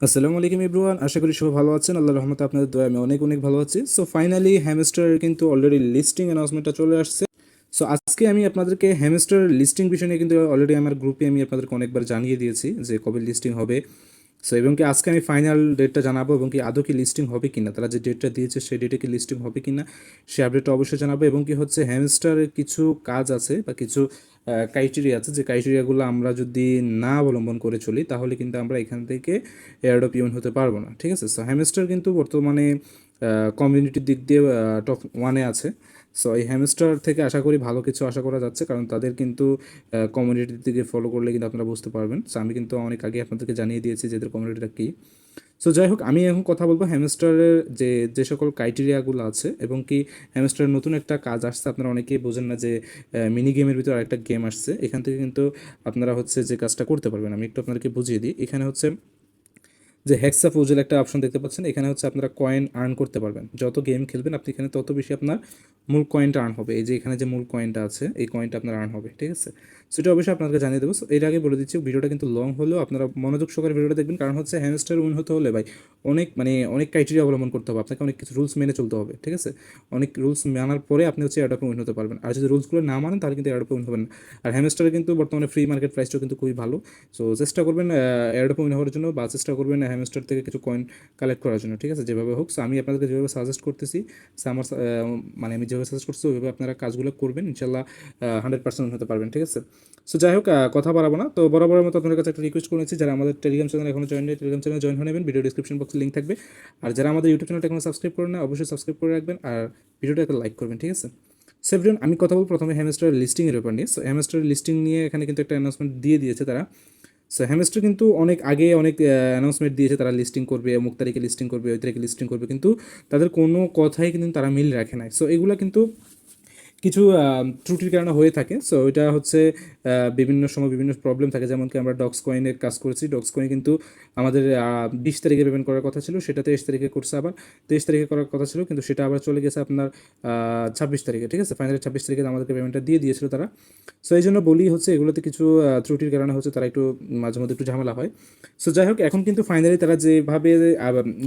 আসসালামু আলাইকুম ইব্রুয়ান আশা করি সবাই ভালো আছেন। আল্লাহ রহমতে আপনাদের দয়া আমি অনেক অনেক ভালো আছি। সো ফাইনালি হ্যামস্টারের কিন্তু অলরেডি লিস্টিং অ্যানাউন্সমেন্টটা চলে আসছে। সো আজকে আমি আপনাদেরকে হ্যামস্টার লিস্টিং বিষয় নিয়ে কিন্তু অলরেডি আমার গ্রুপে আমি আপনাদেরকে অনেকবার জানিয়ে দিয়েছি যে কবে লিস্টিং হবে। সো এবং কি আজকে আমি ফাইনাল ডেটটা জানাব এবং কি আদৌ কি লিস্টিং হবে কিনা, তারা যে ডেটটা দিয়েছে সেই ডেটে কি লিস্টিং হবে কিনা সেই আপডেটটা অবশ্যই জানাব এবং কি হচ্ছে হ্যামস্টারের কিছু কাজ আছে বা কিছু ক্রাইটেরিয়া আছে, যে ক্রাইটেরিয়াগুলো আমরা যদি না অবলম্বন করে চলি, তাহলে কিন্তু আমরা এখান থেকে এয়ারডপ ইউন হতে পারব না, ঠিক আছে? সো হ্যামস্টার কিন্তু বর্তমানে কমিউনিটির দিক দিয়ে টপ ওয়ানে আছে। সো এই হ্যামস্টার থেকে আশা করি ভালো কিছু আশা করা যাচ্ছে, কারণ তাদের কিন্তু কমিউনিটির দিকে ফলো করলে কিন্তু আপনারা বুঝতে পারবেন। সো আমি কিন্তু অনেক আগে আপনাদেরকে জানিয়ে দিয়েছি যে এদের কমিউনিটিটা কী। সো যাই হোক, আমি এখন কথা বলব হ্যামস্টারের যে যে সকল ক্রাইটেরিয়াগুলো আছে এবং কি হ্যামস্টারের নতুন একটা কাজ আসছে। আপনারা অনেকেই বোঝেন না যে মিনি গেমের ভিতরে আরেকটা গেম আসছে। এখান থেকে কিন্তু আপনারা হচ্ছে যে কাজটা করতে পারবেন। আমি একটু আপনাদেরকে বুঝিয়ে দিই। এখানে হচ্ছে যে হেক্সা ফৌজের একটা অপশন দেখতে পাচ্ছেন। এখানে হচ্ছে আপনারা কয়েন আর্ন করতে পারবেন। যত গেম খেলবেন আপনি এখানে তত বেশি আপনার মূল কয়েনটা আর্ন হবে। এই যে এখানে যে মূল কয়েনটা আছে, এই কয়েনটা আপনার আর্ন হবে, ঠিক আছে? সেটা অবশ্যই আপনাকে জানিয়ে দেবো। সো এর আগে বলে দিচ্ছি, ভিডিওটা কিন্তু লং হলেও আপনারা মনোযোগ সহকারে ভিডিওটা দেখবেন। কারণ হচ্ছে হ্যামস্টার উইন হতে হলে ভাই, অনেক মানে অনেক ক্রাইটেরিয়া অবলম্বন করতে হবে। আপনাকে অনেক কিছু রুলস মেনে চলতে হবে, ঠিক আছে? অনেক রুলস মানার পরে আপনি হচ্ছে অ্যাডপে উইন হতে পারবেন। আর যদি রুলসগুলো না মানেন, তাহলে কিন্তু অ্যাডপে উইন হবেন না। আর হ্যামস্টারে কিন্তু বর্তমানে ফ্রি মার্কেট প্রাইসটাও কিন্তু খুবই ভালো। সো চেষ্টা করবেন অ্যাডপে উইন হওয়ার জন্য বা চেষ্টা করবেন হ্যামস্টার থেকে কিছু কয়েন কালেক্ট করার জন্য, ঠিক আছে? যেভাবে হোক। সো আমি আপনাদেরকে যেভাবে সাজেস্ট করতেছি আমার মানে আমি যেভাবে সাজেস্ট করছি, ওইভাবে আপনারা কাজগুলো করবেন ইনশাল্লাহ হান্ড্রেড পার্সেন্ট হতে পারবেন, ঠিক আছে? সো যাই হোক কথা বাড়াবো না। তো বরাবরের মতো আপনাদের কাছে একটা রিকোয়েস্ট করেছি যারা আমাদের টেলিগ্রাম চ্যানেল এখনও জয়েন টেলিগ্রাম চ্যানেল জয়েন হয়ে নেবেন ভিডিও ডিসক্রিপশন বক্সে লিঙ্ক থাকবে। আর যারা আমাদের ইউটিউব চ্যানেলটা এখনও সাবস্ক্রাইব করেন না, অবশ্যই সাবস্ক্রাইব করে রাখবেন আর ভিডিওটা একটা লাইক করবেন, ঠিক আছে? সেভরিয়ন আমি কথা বলব, প্রথমে হ্যামস্টার লিস্টিংয়ের ব্যাপার নিয়ে। সো হ্যামস্টার লিস্টিং নিয়ে এখানে কিন্তু একটা অ্যানাউন্সমেন্ট দিয়ে দিয়েছে তারা। সো হ্যামস্টার কিন্তু অনেক আগে অনেক অ্যানাউন্সমেন্ট দিয়েছে তারা লিস্টিং করবে অমুক তারিখে লিস্টিং করবে ওই তারিখে লিস্টিং করবে, কিন্তু তাদের কোনো কথাই কিন্তু তারা মিল রাখে নাই। সো এগুলো কিন্তু কিছু ত্রুটির কারণে হয়ে থাকে। সো এটা হচ্ছে বিভিন্ন সময় বিভিন্ন প্রবলেম থাকে। যেমন কি আমরা ডক্স কয়েনের কাজ করেছি। ডক্স কয়েন কিন্তু আমাদের বিশ তারিখে পেমেন্ট করার কথা ছিল। সেটা তেইশ তারিখে করছে আবার। তেইশ তারিখে করার কথা ছিল, কিন্তু সেটা আবার চলে গেছে আপনার ছাব্বিশ তারিখে, ঠিক আছে? ফাইনালি ছাব্বিশ তারিখে আমাদেরকে পেমেন্টটা দিয়ে দিয়েছিল তারা। সো এই জন্য বলি হচ্ছে, এগুলোতে কিছু ত্রুটির কারণে হচ্ছে তারা একটু মাঝে মধ্যে একটু ঝামেলা হয়। সো যাই হোক, এখন কিন্তু ফাইনালি তারা যেভাবে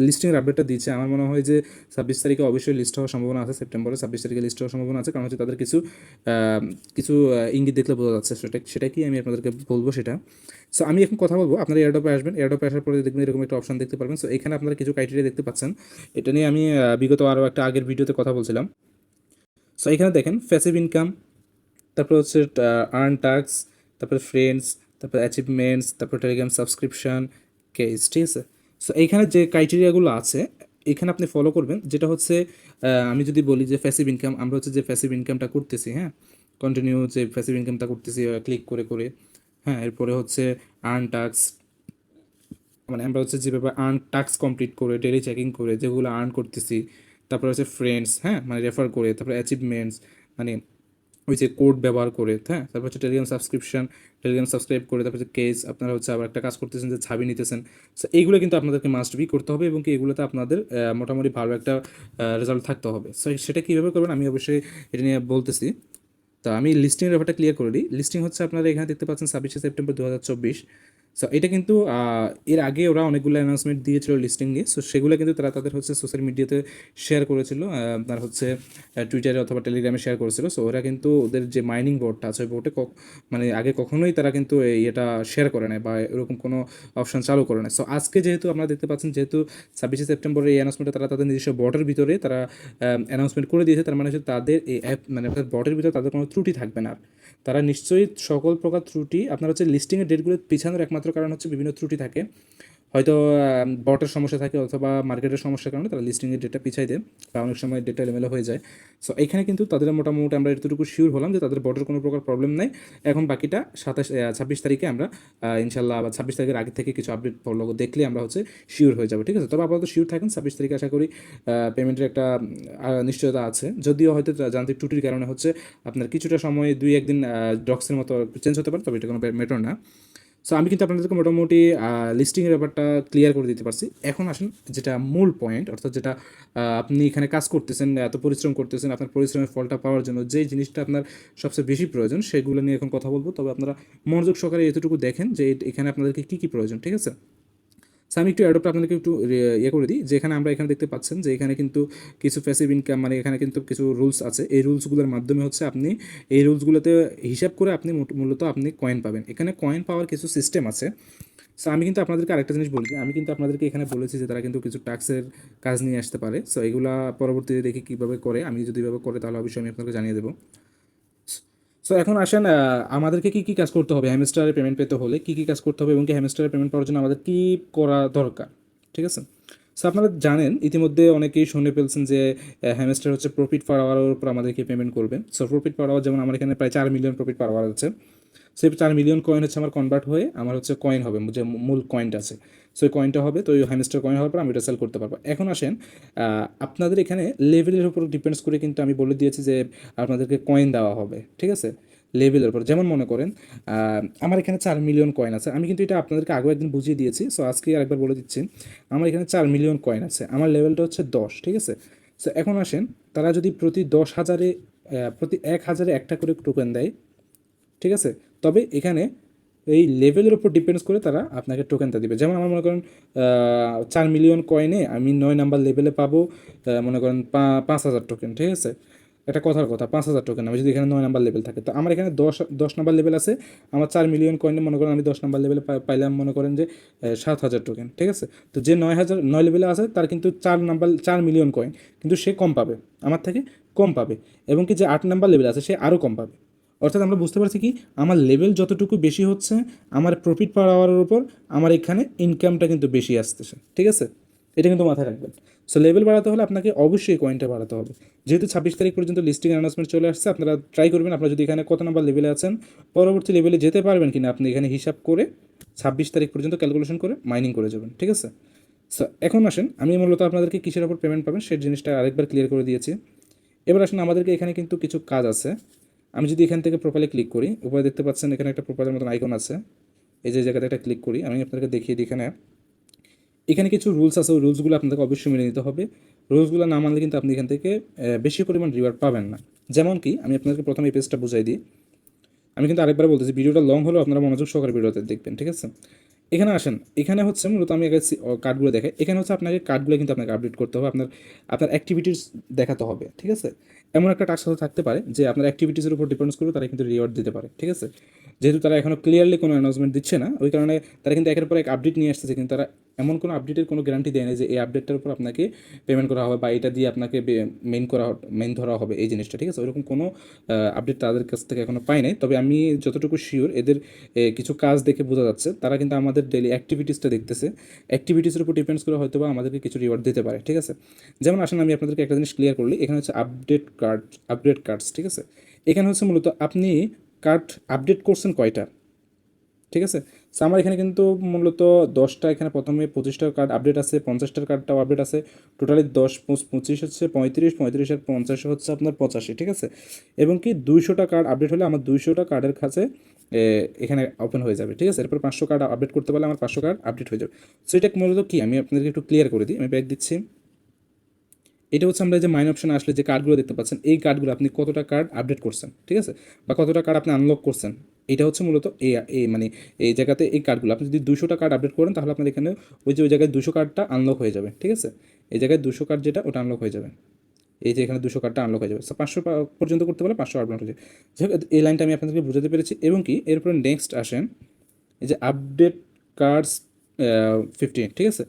লিস্টিংয়ের আপডেটটা দিচ্ছে, আমার মনে হয় যে ছাব্বিশ তারিখে অবশ্যই লিস্ট হওয়ার সম্ভাবনা আছে। সেপ্টেম্বরে ছাব্বিশ তারিখে লিস্ট হওয়ার সম্ভাবনা আছে। কারণ হচ্ছে তাদের কিছু কিছু ইঙ্গিত দেখলে বোঝা যাচ্ছে সেটা সেটা কি আমি আপনাদেরকে বলব সেটা। সো আমি এখন কথা বলব, আপনারা এয়ারডপে আসবেন এয়ারডপে আসার পরে দেখবেন এরকম একটা অপশন দেখতে পারবেন। সো এখানে আপনারা কিছু ক্রাইটেরিয়া দেখতে পাচ্ছেন। এটা নিয়ে আমি বিগত আরও একটা আগের ভিডিওতে কথা বলছিলাম। সো এখানে দেখেন ফ্যাসিভ ইনকাম তারপর হচ্ছে আর্ন টাক্স তারপরে ফ্রেন্ডস তারপর অ্যাচিভমেন্টস তারপর টেলিগ্রাম সাবস্ক্রিপশন কেস ঠিক আছে? সো এইখানে যে ক্রাইটেরিয়াগুলো আছে এখানে আপনি ফলো করবেন, যেটা হচ্ছে আমি যদি বলি যে ফ্যাসিভ ইনকাম আমরা হচ্ছে যে ফ্যাসিভ ইনকামটা করতেছি হ্যাঁ? কন্টিনিউ যে ফ্যাসিভ ইনকামটা করতেছি ক্লিক করে করে হ্যাঁ? এরপরে হচ্ছে আর্ন টাক্স মানে আমরা হচ্ছে যেভাবে আর্ন টাক্স কমপ্লিট করে ডেলি চেকিং করে, যেগুলো আর্ন করতেছি, তারপরে হচ্ছে ফ্রেন্ডস হ্যাঁ? মানে রেফার করে, তারপরে অ্যাচিভমেন্টস মানে ওই যে কোড ব্যবহার করে হ্যাঁ? তারপর হচ্ছে টেলিগ্রাম সাবস্ক্রিপশন টেলিগ্রাম সাবস্ক্রাইব করে, তারপর হচ্ছে কেস আপনারা হচ্ছে আবার একটা কাজ করতেছেন যে ছাবি নিতেছেন। সো এইগুলো কিন্তু আপনাদেরকে মাস্ট বি করতে হবে এবং কি এগুলোতে আপনাদের মোটামুটি ভালো একটা রেজাল্ট থাকতে হবে। সো সেটা কীভাবে করবেন আমি অবশ্যই এটা নিয়ে বলতেছি। তো আমি লিস্টিংয়ের ব্যাপারটা ক্লিয়ার করে দিই। লিস্টিং হচ্ছে আপনারা এখানে দেখতে পাচ্ছেন ছাব্বিশে সেপ্টেম্বর দু হাজার চব্বিশ। সো এটা কিন্তু এর আগে ওরা অনেকগুলো অ্যানাউন্সমেন্ট দিয়েছিল লিস্টিং নিয়ে। সো সেগুলো কিন্তু তারা তাদের হচ্ছে সোশ্যাল মিডিয়াতে শেয়ার করেছিল। আপনার হচ্ছে টুইটারে অথবা টেলিগ্রামে শেয়ার করেছিল। সো ওরা কিন্তু ওদের যে মাইনিং বোর্ডটা আছে, ওই বোর্ডে মানে আগে কখনোই তারা কিন্তু এটা শেয়ার করে নেয় বা এরকম কোনো অপশন চালু করে নেয় সো আজকে যেহেতু আমরা দেখতে পাচ্ছেন, যেহেতু ছাব্বিশে সেপ্টেম্বরের এই অ্যানাউন্সমেন্টটা তারা তাদের নিজস্ব বটের ভিতরে তারা অ্যানাউন্সমেন্ট করে দিয়েছে, তার মানে হচ্ছে তাদের এই অ্যাপ মানে বটের ভিতরে তাদের কোনো ত্রুটি থাকবে না। তারা নিশ্চয়ই সকল প্রকার ত্রুটি, আপনার হচ্ছে লিস্টিংয়ের ডেটগুলো পিছানোর একমাত্র কারণ হচ্ছে বিভিন্ন ত্রুটি থাকে। হয়তো বটের সমস্যা থাকে অথবা মার্কেটের সমস্যার কারণে তারা লিস্টিংয়ের ডেটটা পিছাই দেয় বা অনেক সময় ডেটটা এলোমেলো হয়ে যায়। সো এখানে কিন্তু তাদের মোটামুটি আমরা এতটুকু শিওর হলাম যে তাদের বটের কোনো প্রকার প্রবলেম নেই। এখন বাকিটা সাতাশ ছাব্বিশ তারিখে আমরা ইনশাল্লাহ বা ছাব্বিশ তারিখের আগে থেকে কিছু আপডেট ফলো দেখলে আমরা হচ্ছে শিওর হয়ে যাব, ঠিক আছে? তবে আপাতত শিওর থাকেন, ছাব্বিশ তারিখে আশা করি পেমেন্টের একটা নিশ্চয়তা আছে। যদিও হয়তো যান্ত্রিক ত্রুটির কারণে হচ্ছে আপনার কিছুটা সময় দুই, একদিন ডক্সের মতো চেঞ্জ হতে পারে, তবে এটা কোনো ম্যাটার না। সো আমি কিন্তু আপনাদেরকে মোটামুটি লিস্টিংয়ের ব্যাপারটা ক্লিয়ার করে দিতে পারছি। এখন আসেন, যেটা মূল পয়েন্ট অর্থাৎ যেটা আপনি এখানে কাজ করতেছেন, এত পরিশ্রম করতেছেন, আপনার পরিশ্রমের ফলটা পাওয়ার জন্য যেই জিনিসটা আপনার সবচেয়ে বেশি প্রয়োজন, সেগুলো নিয়ে এখন কথা বলব। তবে আপনারা মনোযোগ সহকারে এতটুকু দেখেন যে এখানে আপনাদেরকে কী কী প্রয়োজন, ঠিক আছে? সো আমি একটু অ্যাডপ্ট আপনাদেরকে একটু ইয়ে করে দিই। যেখানে আমরা এখানে দেখতে পাচ্ছেন যে এখানে কিন্তু কিছু প্যাসিভ ইনকাম মানে এখানে কিন্তু কিছু রুলস আছে। এই রুলসগুলোর মাধ্যমে হচ্ছে আপনি, এই রুলসগুলোতে হিসাব করে আপনি মূলত আপনি কয়েন পাবেন। এখানে কয়েন পাওয়ার কিছু সিস্টেম আছে। সো আমি কিন্তু আপনাদেরকে আরেকটা জিনিস বলছি আমি কিন্তু আপনাদেরকে এখানে বলেছি যে তারা কিন্তু কিছু ট্যাক্সের কাজ নিয়ে আসতে পারে। সো এগুলা পরবর্তীতে দেখি কীভাবে করে। আমি যদি এভাবে করে তাহলে অবশ্যই আমি আপনাকে জানিয়ে দেবো। সো এখন আসেন আমাদেরকে কি কি কাজ করতে হবে? হ্যামস্টারের পেমেন্ট পেতে হলে কি কি কাজ করতে হবে এবং কি হ্যামস্টারের পেমেন্ট পাওয়ার জন্য আমাদের কি করা দরকার? ঠিক আছে? সো আপনারা জানেন, ইতিমধ্যে অনেকেই শুনে ফেলছেন যে হ্যামস্টার হচ্ছে প্রফিট পার আওয়ারের উপর আমাদেরকে পেমেন্ট করবে সো প্রফিট পার আওয়ার যেমন আমার এখানে প্রায় চার মিলিয়ন প্রফিট পার আওয়ার আছে। সেই চার মিলিয়ন কয়েন হচ্ছে আমার কনভার্ট হয়ে আমার হচ্ছে কয়েন হবে, যে মূল কয়েনটা আছে। সো ওই কয়েনটা হবে, তো ওই হ্যামস্টার কয়েন হওয়ার পর আমি এটা সেল করতে পারব। এখন আসেন আপনাদের এখানে লেভেলের উপর ডিপেন্ডস করে কিন্তু আমি বলে দিয়েছি যে আপনাদেরকে কয়েন দেওয়া হবে, ঠিক আছে? লেভেলের উপর। যেমন মনে করেন আমার এখানে চার মিলিয়ন কয়েন আছে। আমি কিন্তু এটা আপনাদেরকে আগেও একদিন বুঝিয়ে দিয়েছি সো আজকে আরেকবার বলে দিচ্ছি, আমার এখানে চার মিলিয়ন কয়েন আছে। আমার লেভেলটা হচ্ছে দশ, ঠিক আছে? সো এখন আসেন, তারা যদি প্রতি দশ হাজারে প্রতি এক হাজারে একটা করে টোকেন দেয়, ঠিক আছে? তবে এখানে এই লেভেলের উপর ডিপেন্ডস করে তারা আপনাকে টোকেনটা দিবে। যেমন আমার মনে করেন চার মিলিয়ন কয়েনে আমি নয় নাম্বার লেভেলে পাবো মনে করেন পাঁচ হাজার টোকেন ঠিক আছে? এটা কথার কথা, পাঁচ হাজার টোকেন আমি যদি এখানে নয় নাম্বার লেভেল থাকে। তো আমার এখানে দশ দশ নাম্বার লেভেল আছে, আমার চার মিলিয়ন কয়েনে মনে করেন আমি দশ নাম্বার লেভেলে পাইলাম মনে করেন যে সাত হাজার টোকেন ঠিক আছে? তো যে নয় হাজার, নয় লেভেলে আছে, তার কিন্তু চার নাম্বার চার মিলিয়ন কয়েন কিন্তু সে কম পাবে, আমার থেকে কম পাবে। এবং কি যে আট নাম্বার লেভেল আছে, সে আরও কম পাবে। অর্থাৎ আমরা বুঝতে পারছি কি? আমার লেভেল যতটুকু বেশি হচ্ছে, আমার প্রফিট পার আওয়ারের উপর আমার এখানে ইনকামটা কিন্তু বেশি আসতেছে, ঠিক আছে? এটা কিন্তু মাথায় রাখবেন। সো লেভেল বাড়াতে হলে আপনাকে অবশ্যই কয়েনটা বাড়াতে হবে। যেহেতু ছাব্বিশ তারিখ পর্যন্ত লিস্টিং অ্যানাউন্সমেন্ট চলে আসছে, আপনারা ট্রাই করবেন। আপনারা যদি এখানে কত নাম্বার লেভেলে আছেন, পরবর্তী লেভেলে যেতে পারবেন কিনা, আপনি এখানে হিসাব করে ছাব্বিশ তারিখ পর্যন্ত ক্যালকুলেশন করে মাইনিং করে যাবেন, ঠিক আছে? সো এখন আসেন, আমি মূলত আপনাদেরকে কিসের ওপর পেমেন্ট পাবেন, সেই জিনিসটা আরেকবার ক্লিয়ার করে দিয়েছি। এবার আসেন, আমাদেরকে এখানে কিন্তু কিছু কাজ আছে। আমি যদি এখান থেকে প্রোফাইলে ক্লিক করি, উপরে দেখতে পাচ্ছেন এখানে একটা প্রোফাইলের মতন আইকন আছে। এই যে জায়গাতে একটা ক্লিক করি, আমি আপনাদেরকে দেখিয়ে দিই এখানে। এখানে কিছু রুলস আছে, ওই রুলসগুলো আপনাদেরকে অবশ্যই মেনে নিতে হবে। রুলসগুলো না মানলে কিন্তু আপনি এখান থেকে বেশি পরিমাণ রিওয়ার্ড পাবেন না। যেমন কি, আমি আপনাদেরকে প্রথমে এই পেজটা বুঝাই দিই। আমি কিন্তু আরেকবার বলতেছি, ভিডিওটা লং হলেও আপনারা মনোযোগ সহকারে ভিডিওতে দেখবেন, ঠিক আছে? এখানে আসেন, এখানে হচ্ছে মূলত আমি আগে কার্ডগুলো দেখাই। এখানে হচ্ছে আপনাকে কার্ডগুলো কিন্তু আপনাকে আপডেট করতে হবে, আপনার আপনার অ্যাক্টিভিটিস দেখাতে হবে, ঠিক আছে? এমন একটা টাস্ক থাকতে পারে যে আপনার অ্যাক্টিভিটিসের উপর ডিপেন্ডস করে তারা কিন্তু রিওয়ার্ড দিতে পারে, ঠিক আছে? যেহেতু তারা এখনও ক্লিয়ারলি কোনো অ্যানাউন্সমেন্ট দিচ্ছে না, ওই কারণে তারা কিন্তু একের পর এক আপডেট নিয়ে আসতেছে, কিন্তু তারা এমন কোনো আপডেটের কোনো গ্যারান্টি দেয় না যে এই আপডেটটার উপর আপনাকে পেমেন্ট করা হবে বা এটা দিয়ে আপনাকে মেইন করা মেইন ধরা হবে এই জিনিসটা, ঠিক আছে? ওইরকম কোনো আপডেট তাদের কাছ থেকে এখনও পাই নাই। তবে আমি যতটুকু শিওর এদের কিছু কাজ দেখে বোঝা যাচ্ছে, তারা কিন্তু আমাদের ডেলি অ্যাক্টিভিটিসটা দেখতেছে। অ্যাক্টিভিটিসের উপর ডিপেন্ডস করে হয়তো বা আমাদেরকে কিছু রিওয়ার্ড দিতে পারে, ঠিক আছে? যেমন আসেন আমি আপনাদেরকে একটা জিনিস ক্লিয়ার করলি, এখানে হচ্ছে আপডেট কার্ড আপডেট কার্ডস ঠিক আছে? এখানে হচ্ছে মূলত আপনি কার্ড আপডেট করছেন কয়টা, ঠিক আছে? So, আমার এখানে কিন্তু মূলত দশটা এখানে প্রথমে পঁচিশটার কার্ড আপডেট আছে পঞ্চাশটার কার্ডটাও আপডেট আছে। টোটালি দশ পঁচিশ হচ্ছে পঁয়ত্রিশ পঁয়ত্রিশ আর পঞ্চাশ হচ্ছে আপনার পঁচাশি ঠিক আছে? এবং কি দুইশোটা কার্ড আপডেট হলে আমার দুইশোটা কার্ডের কাছে এখানে ওপেন হয়ে যাবে ঠিক আছে? এরপর পাঁচশো কার্ড আপডেট করতে পারলে আমার পাঁচশো কার্ড আপডেট হয়ে যাবে। সো এটা মূলত কি? আমি আপনাদেরকে একটু ক্লিয়ার করে দিই আমি ব্যাক দিচ্ছি। এটা হচ্ছে আমরা যে মাইন অপশন আসলে যে কার্ডগুলো দেখতে পাচ্ছেন এই কার্ডগুলো আপনি কতটা কার্ড আপডেট করছেন ঠিক আছে? বা কতটা কার্ড আপনি আনলক করছেন। এটা হচ্ছে মূলত এ মানে এই জায়গাতে এই কার্ডগুলো আপনি যদি দুশোটা কার্ড আপডেট করেন, তাহলে আপনার এখানে ওই যে, ওই জায়গায় দুশো কার্ডটা আনলক হয়ে যাবে, ঠিক আছে? এই জায়গায় দুশো কার্ড যেটা, ওটা আনলক হয়ে যাবে। এই যে, এখানে দুশো কার্ডটা আনলক হয়ে যাবে। পাঁচশো পর্যন্ত করতে পারলে পাঁচশো আপডেট হয়ে যাবে। এই লাইনটা আমি আপনাদেরকে বোঝাতে পেরেছি। এবং কি এরপরে নেক্সট আসেন, এই যে আপডেট কার্ডস ফিফটিন ঠিক আছে?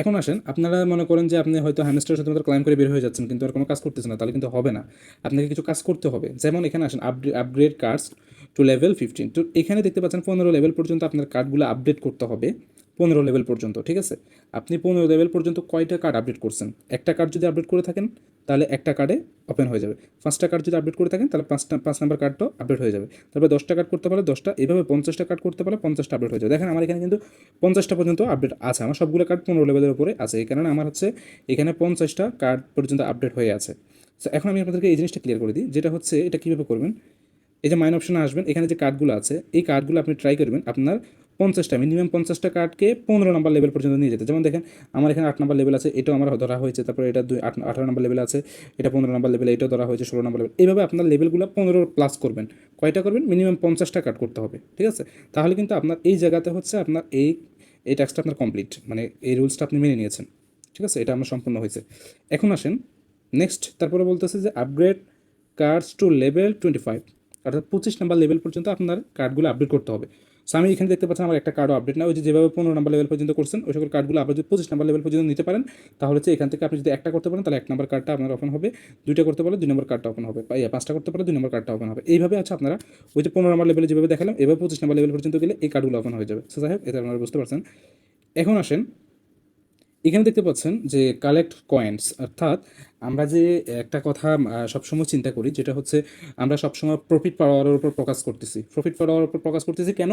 এখন আসেন, আপনারা মনে করেন যে আপনি হয়তো হ্যামস্টার সাথে ক্লাইম করে বের হয়ে যাচ্ছেন, কিন্তু আর কোনো কাজ করতেছেন না, তাহলে কিন্তু হবে না। আপনাকে কিছু কাজ করতে হবে। যেমন এখানে আসেন upgrade cards to level fifteen তো এখানে দেখতে পাচ্ছেন পনেরো লেভেল পর্যন্ত আপনার কার্ডগুলো আপডেট করতে হবে। পনেরো লেভেল পর্যন্ত, ঠিক আছে? আপনি পনেরো লেভেল পর্যন্ত কয়টা কার্ড আপডেট করছেন? একটা কার্ড যদি আপডেট করে থাকেন, তাহলে একটা কার্ডে ওপেন হয়ে যাবে। পাঁচটা কার্ড যদি আপডেট করে থাকেন, তাহলে পাঁচটা, পাঁচ নাম্বার কার্ডটাও আপডেট হয়ে যাবে। তারপরে দশটা কার্ড করতে পারলে দশটা, এভাবে পঞ্চাশটা কার্ড করতে পারলে পঞ্চাশটা আপডেট হয়ে যাবে। দেখেন আমার এখানে কিন্তু পঞ্চাশটা পর্যন্ত আপডেট আছে। আমার সবগুলো কার্ড পনেরো লেভেলের উপরে আছে। এই কারণে আমার হচ্ছে এখানে পঞ্চাশটা কার্ড পর্যন্ত আপডেট হয়ে আছে। সো এখন আমি আপনাদেরকে এই জিনিসটা ক্লিয়ার করে দিই, যেটা হচ্ছে এটা কীভাবে করবেন? এই যে মাইন অপশনে আসবেন, এখানে যে কার্ডগুলো আছে, এই কার্ডগুলো আপনি ট্রাই করবেন আপনার পঞ্চাশটা মিনিমাম পঞ্চাশটা কার্ডকে পনেরো নম্বর লেভেল পর্যন্ত নিয়ে যেতে। যেমন দেখেন, আমার এখানে আট নম্বর লেভেল আছে, এটাও আমার ধরা হয়েছে, তারপরে এটা দুই আঠারো নম্বর লেভেল আছে, এটা পনেরো নম্বর লেভেল এটাও ধরা হয়েছে, ষোলো নম্বর লেভেল এইভাবে আপনার লেভেলগুলো পনেরো প্লাস করবেন। কয়টা করবেন? মিনিমাম পঞ্চাশটা কার্ড করতে হবে, ঠিক আছে? তাহলে কিন্তু আপনার এই জায়গাতে হচ্ছে আপনার এই এই টাস্কটা আপনার কমপ্লিট মানে এই রুলসটা আপনি মেনে নিয়েছেন, ঠিক আছে? এটা আমার সম্পূর্ণ হয়েছে। এখন আসেন নেক্সট তারপরে বলতেছে যে upgrade cards to level twenty five অর্থাৎ পঁচিশ নাম্বার লেভেল পর্যন্ত আপনার কার্ডগুলো আপডেট করতে হবে। সো আমি এখানে দেখতে পাচ্ছি আমার একটা কার্ডও আপডেট না ওই যেভাবে পনেরো নাম্বার লেভেল পর্যন্ত করছেন, ওই সকল কার্ডগুলো আপনি যদি পঁচিশ নাম্বার লেভেল পর্যন্ত নিতে পারেন, তাহলে হচ্ছে এখান থেকে আপনি যদি একটা করতে পারেন, তাহলে এক নাম্বার কার্ডটা আপনার ওপেন হবে। দুইটা করতে পারলে দুই নম্বর কার্ডটা ওপেন হবে। পাঁচটা করতে পারলে দুই নম্বর কার্ডটা ওপেন হবে। এইভাবে আছে আপনারা ওই যে পনেরো নাম্বার লেভেলে যেভাবে দেখালাম এবার পঁচিশ নাম্বার লেভেল পর্যন্ত গেলে এই কার্ডগুলো ওপেন হয়ে যাবে। সো হোক, এটা আপনারা বুঝতে পারছেন। এখন আসেন। এখানে দেখতে পাচ্ছেন যে কালেক্ট কয়েন্স অর্থাৎ আমরা যে একটা কথা সবসময় চিন্তা করি, যেটা হচ্ছে আমরা সবসময় প্রফিট পার আওয়ারের উপর প্রকাশ করতেছি। প্রফিট পার আওয়ার উপর প্রকাশ করতেছি কেন?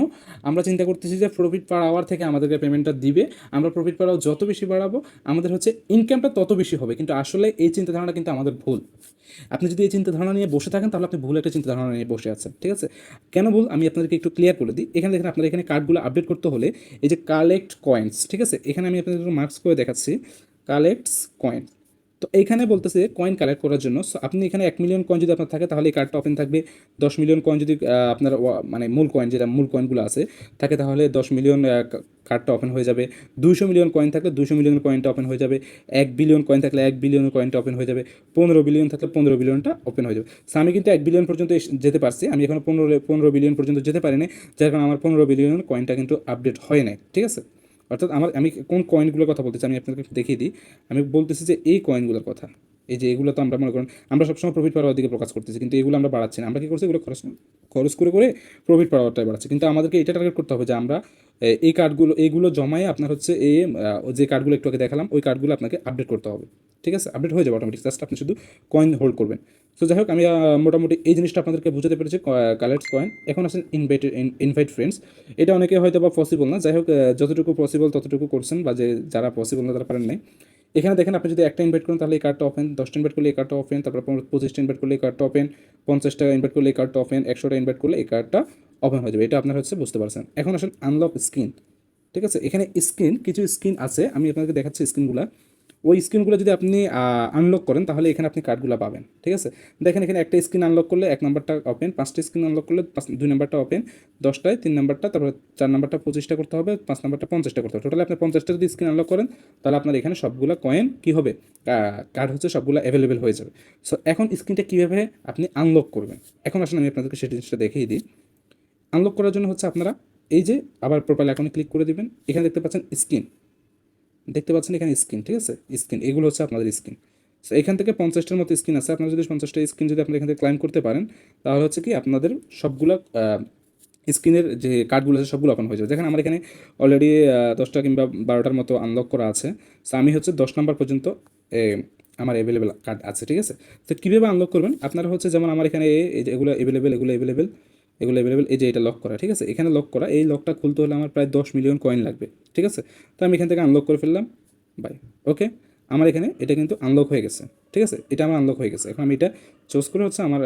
আমরা চিন্তা করতেছি যে প্রফিট পার আওয়ার থেকে আমাদেরকে পেমেন্টটা দিবে। আমরা প্রফিট পার আওয়ার যত বেশি বাড়াবো, আমাদের হচ্ছে ইনকামটা তত বেশি হবে। কিন্তু আসলে এই চিন্তাধারণা কিন্তু আমাদের ভুল। আপনি যদি এই চিন্তাধারণা নিয়ে বসে থাকেন, তাহলে আপনি ভুল একটা চিন্তাধারণা নিয়ে বসে আছেন, ঠিক আছে? কেন ভুল? আমি আপনাদেরকে একটু ক্লিয়ার করে দিই। এখানে দেখেন, আপনার এখানে কার্ডগুলো আপডেট করতে হলে এই যে কালেক্ট কয়েন্স ঠিক আছে? এখানে আমি আপনাদের মার্কস করে দেখাচ্ছি। কালেক্টস কয়েন তো এইখানে বলতেছে কয়েন কালেক্ট করার জন্য। আপনি এখানে এক মিলিয়ন কয়েন যদি আপনার থাকে, তাহলে এই কার্ডটা ওপেন থাকবে। দশ মিলিয়ন কয়েন যদি আপনার মানে মূল কয়েন যেটা মূল কয়েনগুলো আছে, থাকে তাহলে দশ মিলিয়ন কার্ডটা ওপেন হয়ে যাবে। দুইশো মিলিয়ন কয়েন থাকলে দুশো মিলিয়ন কয়েনটা ওপেন হয়ে যাবে। এক বিলিয়ন কয়েন থাকলে এক বিলিয়ন কয়েনটা ওপেন হয়ে যাবে। পনেরো বিলিয়ন থাকলে পনেরো বিলিয়নটা ওপেন হয়ে যাবে। So, আমি কিন্তু এক বিলিয়ন পর্যন্ত যেতে পারছি। আমি এখন পনেরো পনেরো বিলিয়ন পর্যন্ত যেতে পারিনি। যার কারণে আমার পনেরো বিলিয়ন কয়েনটা কিন্তু আপডেট হয় নাই। ঠিক আছে? অর্থাৎ আমার, আমি কোন কয়েনগুলোর কথা বলতেছি, আমি আপনাকে দেখিয়ে দিই। আমি বলতেছি যে এই কয়েনগুলোর কথা। এই যে এগুলো তো আমরা মনে করেন, আমরা সবসময় প্রফিট পাওয়ার দিকে প্রকাশ করতেছি, কিন্তু এগুলো আমরা বাড়াচ্ছি না। আমরা কি করছি? এগুলো খরচ খরচ করে করে প্রফিট পাওয়ারটাই বাড়াচ্ছি। কিন্তু আমাদেরকে এটা টার্গেট করতে হবে যে আমরা এই কার্ডগুলো এইগুলো জমায়ে আপনার হচ্ছে এই যে কার্ডগুলো একটু আগে দেখালাম, ওই কার্ডগুলো আপনাকে আপডেট করতে হবে। ঠিক আছে? আপডেট হয়ে যাবে অটোমেটিক জাস্ট আপনি শুধু কয়েন হোল্ড করবেন। তো যাই হোক, আমি মোটামুটি এই জিনিসটা আপনাদেরকে বুঝাতে পেরেছি কালেক্ট কয়েন এখন আসেন ইনভাইট ইনভাইট ফ্রেন্ডস এটা অনেকে হয়তো বা পসিবল না। যাই হোক যতটুকু পসিবল ততটুকু করছেন বা যে, যারা পসিবল না, তারা পারেন নাই। এখানে দেখেন আপনি যদি একটা ইনভাইট করেন, তাহলে এই কার্ডটা অফেন দশটা ইনভাইট করলে এই কার্ডটা অফেন তারপর পঁচিশটা ইনভাইট করলে এই কার্ডটা অফেন পঞ্চাশটা ইনভাইট করলে এই কার্ডটা অফেন একশোটা ইনভাইট করলে এই কার্ডটা অফেন হয়ে যাবে। এটা আপনার হচ্ছে বুঝতে পারছেন। এখন আসেন আনলক স্ক্রিন ঠিক আছে? এখানে স্ক্রিন কিছু স্ক্রিন আছে। আমি আপনাকে দেখাচ্ছি স্ক্রিনগুলো ওই স্ক্রিনগুলো যদি আপনি আনলক করেন, তাহলে এখানে আপনি কার্ডগুলো পাবেন। ঠিক আছে? দেখেন, এখানে একটা স্ক্রিন আনলক করলে এক নম্বরটা ওপেন পাঁচটা স্ক্রিন আনলক করলে পাঁচ, দুই নাম্বারটা ওপেন দশটায় তিন নাম্বারটা তারপর চার নাম্বারটা পঁচিশটা করতে হবে, পাঁচ নম্বরটা পঞ্চাশটা করতে হবে। টোটাল আপনি পঞ্চাশটা যদি স্ক্রিন আনলক করেন, তাহলে আপনার এখানে সবগুলো কয়েন কী হবে? কার্ড হচ্ছে সবগুলো অ্যাভেলেবেল হয়ে যাবে। সো এখন স্ক্রিনটা কীভাবে আপনি আনলক করবেন? এখন আসলে আমি আপনাদেরকে সেই জিনিসটা দেখিয়ে দিই। আনলক করার জন্য হচ্ছে আপনারা এই যে আবার প্রোফাইল অ্যাকাউন্টে ক্লিক করে দিবেন। এখানে দেখতে পাচ্ছেন স্ক্রিন দেখতে পাচ্ছেন এখানে স্ক্রিন ঠিক আছে? স্ক্রিন এগুলো হচ্ছে আপনাদের স্ক্রিন সো এখান থেকে পঞ্চাশটার মতো স্ক্রিন আছে। আপনারা যদি পঞ্চাশটা স্ক্রিন যদি আপনারা এখান থেকে ক্লাইম করতে পারেন, তাহলে হচ্ছে কি আপনাদের সবগুলো স্ক্রিনের যে কার্ডগুলো আছে সবগুলো ওপেন হয়ে যাবে। দেখেন আমার এখানে অলরেডি দশটা কিংবা বারোটার মতো আনলক করা আছে। সো আমি হচ্ছে দশ নাম্বার পর্যন্ত আমার অ্যাভেলেবেল কার্ড আছে, ঠিক আছে? তো কীভাবে আনলক করবেন? আপনারা হচ্ছে যেমন আমার এখানে এগুলো অ্যাভেলেবেল এগুলো অ্যাভেলেবেল এগুলো অ্যাভেলেবেল এই যে এটা লক করা, ঠিক আছে? এখানে লক করা, এই লকটা খুলতে হলে আমার প্রায় দশ মিলিয়ন কয়েন লাগবে, ঠিক আছে? তো আমি এখান থেকে আনলক করে ফেললাম বাই ওকে আমার এখানে এটা কিন্তু আনলক হয়ে গেছে, ঠিক আছে? এটা আমার আনলক হয়ে গেছে, এখন আমি এটা চুজ করে হচ্ছে আমার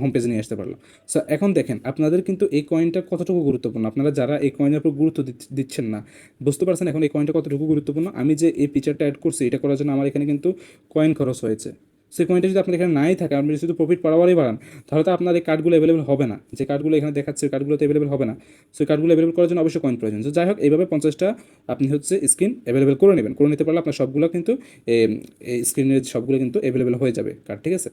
হোম পেজে নিয়ে আসতে পারলাম। সো এখন দেখেন, আপনাদের কিন্তু এই কয়েনটা কতটুকু গুরুত্বপূর্ণ? আপনারা যারা এই কয়েনের উপর গুরুত্ব দিচ্ছ- দিচ্ছেন না, বুঝতে পারছেন এখন এই কয়েনটা কতটুকু গুরুত্বপূর্ণ? আমি যে এই ফিচারটা অ্যাড করছি, এটা করার জন্য আমার এখানে কিন্তু কয়েন খরচ হয়েছে সেই কয়েনটা যদি আপনার এখানে নাই থাকে, আপনি শুধু প্রফিট পাওয়ারই বাড়ান, তাহলে তো আপনার এই কার্ডগুলো অ্যাভেলেবল হবে না। যে কার্ডগুলো এখানে দেখাচ্ছে, ওই কার্ডগুলো তো অ্যাভেলেবল হবে না। সেই কার্ডগুলো অ্যাভেলেবল করার জন্য অবশ্যই কয়েন প্রয়োজন। তো যাই হোক এইভাবে পঞ্চাশটা আপনি হচ্ছে স্ক্রিন অ্যাভেলেবল করে নেবেন। করে নিতে পারলে আপনার সবগুলো কিন্তু এই স্ক্রিনের সবগুলো কিন্তু অ্যাভেলেবল হয়ে যাবে কার্ড ঠিক আছে?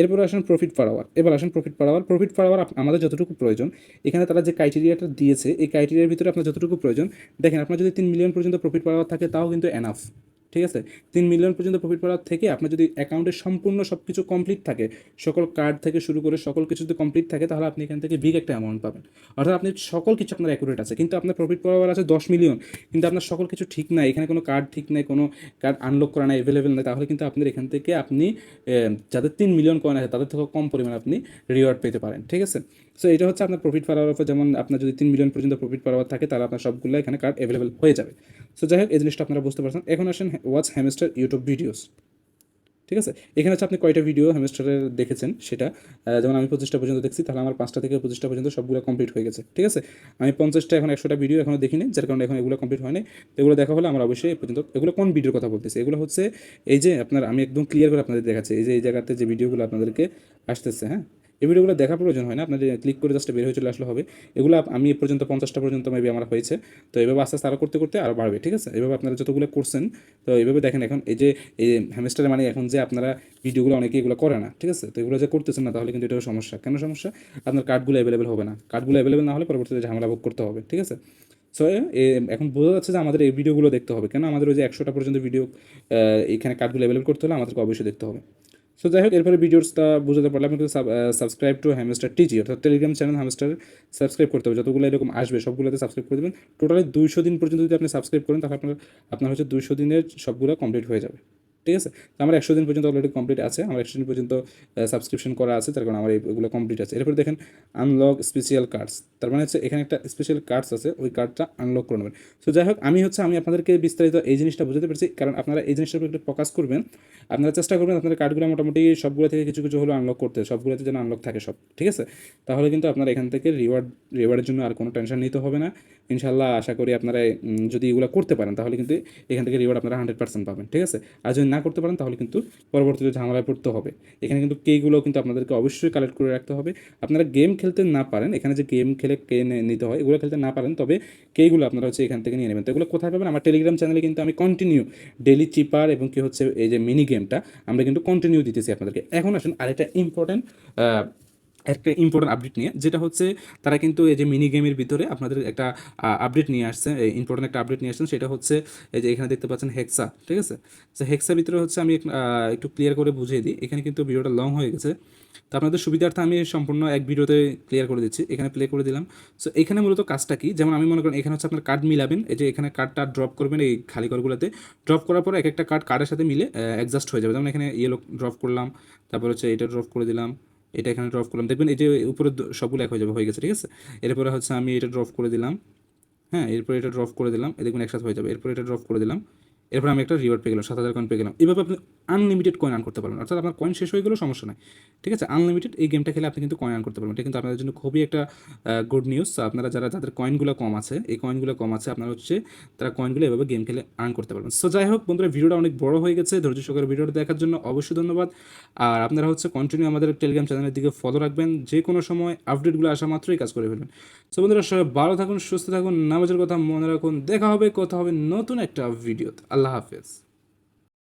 এরপরে আসেন প্রফিট পার আওয়ার এবার আসেন profit per hour profit per hour আমাদের যতটুকু প্রয়োজন, এখানে তারা যে ক্রাইটেরিয়াটা দিয়েছে, এই ক্রাইটেরিয়ার ভিতরে আপনার যতটুকু প্রয়োজন, দেখেন আপনার যদি তিন মিলিয়ন পর্যন্ত প্রফিট পার আওয়ার থাকে, তাও কিন্তু এনাফ ঠিক আছে? তিন মিলিয়ন পর্যন্ত প্রফিট পাওয়ার থেকে আপনার যদি অ্যাকাউন্টে সম্পূর্ণ সব কিছু কমপ্লিট থাকে, সকল কার্ড থেকে শুরু করে সকল কিছু যদি কমপ্লিট থাকে, তাহলে আপনি এখান থেকে বিগ একটা অ্যামাউন্ট পাবেন। অর্থাৎ আপনি সকল কিছু আপনার অ্যাকুরেট আছে, কিন্তু আপনার প্রফিট পাওয়ার আছে দশ মিলিয়ন কিন্তু আপনার সকল কিছু ঠিক নাই, এখানে কোনো কার্ড ঠিক নাই, কোনো কার্ড আনলক করা নাই অ্যাভেলেবেল নাই, তাহলে কিন্তু আপনার এখান থেকে আপনি যাদের তিন মিলিয়ন কয়েন আছে, তাদের থেকে কম পরিমাণে আপনি রিওয়ার্ড পেতে পারেন, ঠিক আছে? সো এটা হচ্ছে আপনার প্রফিট পাওয়ার অফার যেমন আপনার যদি তিন মিলিয়ন পর্যন্ত প্রফিট পাওয়ার থাকে, তাহলে আপনার সবগুলো এখানে কার্ড অ্যাভেলেবেল হয়ে যাবে। সো যাই হোক, এই জিনিসটা আপনারা বুঝতে পারছেন। এখন আসেন ওয়াচ হ্যামস্টার ইউটিউব ভিডিওস ঠিক আছে? এখানে হচ্ছে আপনি কয়টা ভিডিও হ্যামস্টারের দেখেছেন? সেটা যেমন আমি পঁচিশটা পর্যন্ত দেখছি, তাহলে আমার পাঁচটা থেকে পঁচিশটা পর্যন্ত সবগুলো কমপ্লিট হয়ে গেছে। ঠিক আছে? আমি পঞ্চাশটা, এখন একশোটা ভিডিও এখনও দেখিনি, যার কারণে এখন এগুলো কমপ্লিট হয়নি। এগুলো দেখা হলে আমার অবশ্যই পর্যন্ত, এগুলো কোন ভিডিওর কথা বলতেছি? এগুলো হচ্ছে, এই যে আপনার, আমি একদম ক্লিয়ার করে আপনাদের দেখাচ্ছি। এই যে, এই জায়গাতে যে ভিডিওগুলো আপনাদেরকে আসতেছে হ্যাঁ? এই ভিডিওগুলো দেখা প্রয়োজন হয় না। আপনাদের ক্লিক করে জাস্ট বের হয়ে চলে আসলে হবে। এগুলো আমি এ পর্যন্ত পঞ্চাশটা পর্যন্ত মেবি আমার হয়েছে। তো এভাবে আস্তে আস্তে আরও করতে করতে আরও বাড়বে, ঠিক আছে? এভাবে আপনারা যতগুলো করছেন, তো এভাবে দেখেন এখন এই যে, এই হ্যামস্টার মানে এখন যে আপনারা ভিডিওগুলো অনেকে এগুলো করে না, ঠিক আছে? তো এগুলো যে করতেছেন না, তাহলে কিন্তু এটাও সমস্যা। কেন সমস্যা? আপনার কার্ডগুলো অ্যাভেলেবেল হবে না। কার্ডগুলো অ্যাভেলেবেল না হলে পরবর্তীতে ঝামেলা ভোগ করতে হবে, ঠিক আছে? সো এখন বোঝা যাচ্ছে যে আমাদের এই ভিডিওগুলো দেখতে হবে। কেন আমাদের ওই যে একশোটা পর্যন্ত ভিডিও এখানে কার্ডগুলো অ্যাভেলেবেল করতে হলে আমাদেরকে অবশ্যই দেখতে হবে। সো যাই হোক, এরপরে ভিডিওসটা বুঝতে পারলাম কিন্তু সাবস্ক্রাইব টু হ্যামস্টার টিজি অর্থাৎ টেলিগ্রাম চ্যানেল হ্যামস্টার সাবস্ক্রাইব করতে হবে। যতগুলো এরকম আসবে, সবগুলোতে সাবস্ক্রাইব করে দেবেন। টোটালি দুইশো দিন পর্যন্ত যদি আপনি সাবস্ক্রাইব করেন, তাহলে আপনার আপনার হচ্ছে দুইশো দিনের সবগুলো কমপ্লিট হয়ে যাবে। ঠিক আছে? তো আমার একশো দিন পর্যন্ত অলরেডি কমপ্লিট আছে। আমার একশো দিন পর্যন্ত সাবস্ক্রিপশন করা আছে। তার কারণে আমার এগুলো কমপ্লিট আছে। এরপরে দেখেন আনলক স্পেশাল কার্ডস তার মানে হচ্ছে এখানে একটা স্পেশাল কার্ডস আছে। ওই কার্ডটা আনলক করে নেবেন। সো যাই হোক, আমি হচ্ছে, আমি আপনাদেরকে বিস্তারিত এই জিনিসটা বুঝতে পেরেছি। কারণ আপনারা এই জিনিসটার উপর একটু ফোকাস করবেন। আপনারা চেষ্টা করবেন আপনাদের কার্ডগুলো মোটামুটি সবগুলো থেকে কিছু কিছু হলো আনলক করতে। সবগুলোতে যেন আনলক থাকে সব। ঠিক আছে? তাহলে কিন্তু আপনারা এখান থেকে রিওয়ার্ড রিওয়ার্ডের জন্য আর কোনো টেনশন নিতে হবে না। ইনশাল্লাহ আশা করি আপনারা যদি এগুলো করতে পারেন, তাহলে কিন্তু এখান থেকে রিওয়ার্ড আপনারা হান্ড্রেড পার্সেন্ট পাবেন। ঠিক আছে? আর যদি না করতে পারেন, তাহলে কিন্তু পরবর্তীতে ঝামেলায় পড়তে হবে। এখানে কিন্তু কেগুলো কিন্তু আপনাদেরকে অবশ্যই কালেক্ট করে রাখতে হবে। আপনারা গেম খেলতে না পারেন, এখানে যে গেম খেলে কে নিতে হয়, এগুলো খেলতে না পারেন, তবে কেগুলো আপনারা হচ্ছে এখান থেকে নিয়ে নেবেন। তো এগুলো কোথায় পাবেন? আমার টেলিগ্রাম চ্যানেলে কিন্তু আমি কন্টিনিউ ডেলি চিপার এবং কি হচ্ছে এই যে মিনি গেমটা আমরা কিন্তু কন্টিনিউ দিতেছি আপনাদেরকে। এখন আসুন আরেকটা ইম্পর্টেন্ট একটা ইম্পর্টেন্ট আপডেট নিয়ে, যেটা হচ্ছে তারা কিন্তু এই যে মিনি গেমের ভিতরে আপনাদের একটা আপডেট নিয়ে আসছে ইম্পর্টেন্ট একটা আপডেট নিয়ে আসছেন, সেটা হচ্ছে এই যে এখানে দেখতে পাচ্ছেন হেক্সা ঠিক আছে? তো হেক্সার ভিতরে হচ্ছে আমি একটু ক্লিয়ার করে বুঝিয়ে দিই, এখানে কিন্তু ভিডিওটা লং হয়ে গেছে। তো আপনাদের সুবিধার্থে আমি সম্পূর্ণ এক ভিডিওতে ক্লিয়ার করে দিচ্ছি, এখানে প্লে করে দিলাম। সো এখানে মূলত কাজটা কি? যেমন আমি মনে করেন এখানে হচ্ছে আপনার কার্ড মিলাবেন, এই যে এখানে কার্ডটা ড্রপ করবেন এই খালি ঘরগুলোতে ড্রপ করার পর এক একটা কার্ড কার্ডের সাথে মিলে অ্যাডজাস্ট হয়ে যাবে। যেমন এখানে ইয়েলো ড্রপ করলাম, তারপর হচ্ছে এটা ড্রপ করে দিলাম। এটা এখানে ড্রপ করলাম। দেখবেন এই যে উপরে সবগুলো এক হয়ে যাবে, হয়ে গেছে, ঠিক আছে? এরপরে হচ্ছে আমি এটা ড্রপ করে দিলাম। হ্যাঁ এরপরে এটা ড্রপ করে দিলাম। এ দেখুন একসাথে হয়ে যাবে। এরপরে এটা ড্রপ করে দিলাম। এরপর আমি একটা রিওয়ার্ড পেয়ে গেলাম, সাত হাজার কয়েন পেয়ে গেলাম। এভাবে আপনি আনলিমিটেড কয়েন আর্ন করতে পারবেন। অর্থাৎ আপনার কয়েন শেষ হয়ে গেলেও সমস্যা নাই। ঠিক আছে? আনলিমিটেড এই গেমটা খেলে আপনি কিন্তু কয়েন আর্ন করতে পারবেন। এটা কিন্তু আপনাদের জন্য খুবই একটা গুড নিউজ আপনারা যারা, যাদের কয়েনগুলো কম আছে, এই কয়েনগুলো কম আছে, আপনারা হচ্ছে তারা কয়েনগুলো এভাবে গেম খেলে আর্ন করতে পারবেন। সো যাই হোক বন্ধুরা, ভিডিওটা অনেক বড় হয়ে গেছে। ধৈর্য সহকারে ভিডিওটা দেখার জন্য অবশ্যই ধন্যবাদ। আর আপনারা হচ্ছে কন্টিনিউ আমাদের টেলিগ্রাম চ্যানেলের দিকে ফলো রাখবেন। যে কোনো সময় আপডেটগুলো আসা মাত্রই কাজ করে ফেলবেন। সো বন্ধুরা, সবাই ভালো থাকুন, সুস্থ থাকুন, নামাজের কথা মনে রাখুন। দেখা হবে, কথা হবে নতুন একটা ভিডিওতে। আল্লাহ হাফেজ।